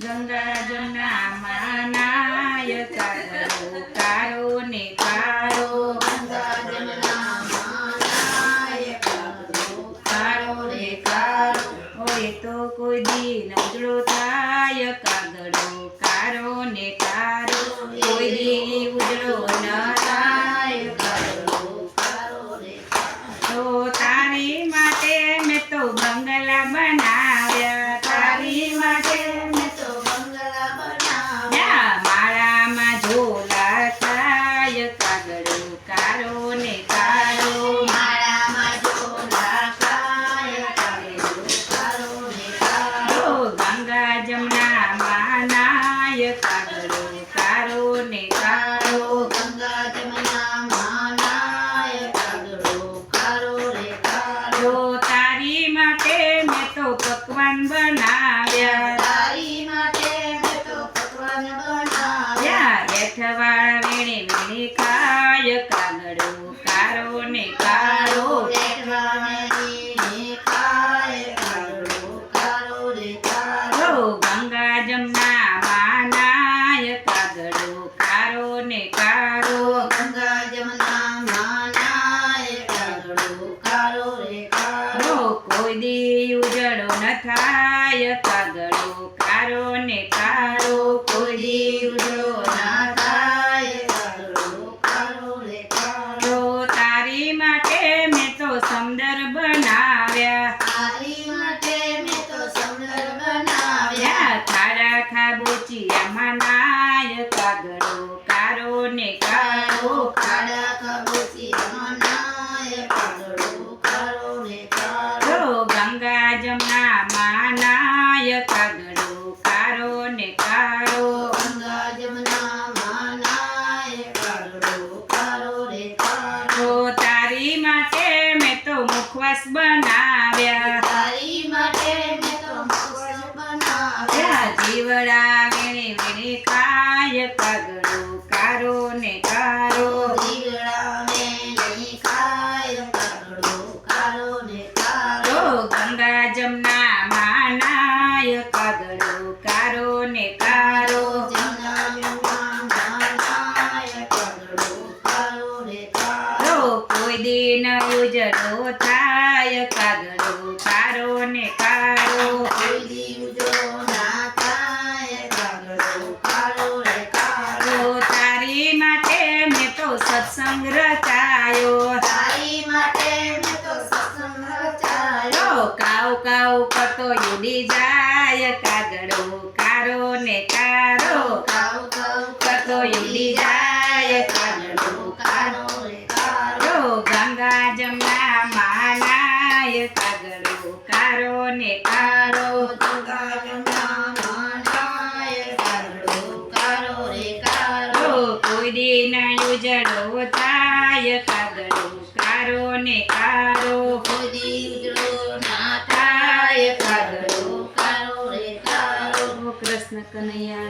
ગંગા જમના માનાય કાગડો કારો ને કારો ગંગા જમના માનાય કાગડો ને રે હોય તો કોઈ દી નજળો થાય કાગડો કારો ને કારો કોઈ દી માનાય કાગડો ને કારો ગંગા જમના માનાય તારી માટે મેં તો પકવાન બનાવ્યા. તારી માટે તો પકવાન બનાવ્યા એઠવાળ વેણે વેણે ખાય કાગડો કારો ને કારો ઓ કોઈ દી ઉજળો ન થાય કાગડો કારો ને કારો કોઈ દી ઉજળો ના તો તારી માટે મેં તો સમદર બનાવ્યા. યા ખાડા ખાબોચિયામાં નાય કાગડો કારો ને કારો તો ગંગા જમના માનાય કાગડો કારો ને કારો ગંગા જમના માનાય કાગડો કાળો રે કાળો તો તારી. માટે મેં તો મુખવાસ બનાવ્યા. તારી માટે મેં તો મુખવાસ બનાવ્યા. જીવડા વેણે વેણે ખાય કાગડો કારો ને કારો. દીવડાને નહીં ખાય કાગડો કાળો ને કાળો તો ગંગા જમના માનાય કાગડો કારો ને કારો જમના જમના માનાય કાગડો કાળો રે કાળો તો કોઈ દિન ઉજળો થાય કાગડો કારો ને કારો કોઈ દીવજો ના થાય કાગડો કારો ને કારો. તારી માટે મેં તો સત્સંગ રચાયો. ઉજળો થાય કાગડો કારો ને કારો ખોદી ઉજળો ના થાય કારો રે કારો કૃષ્ણ કનૈયા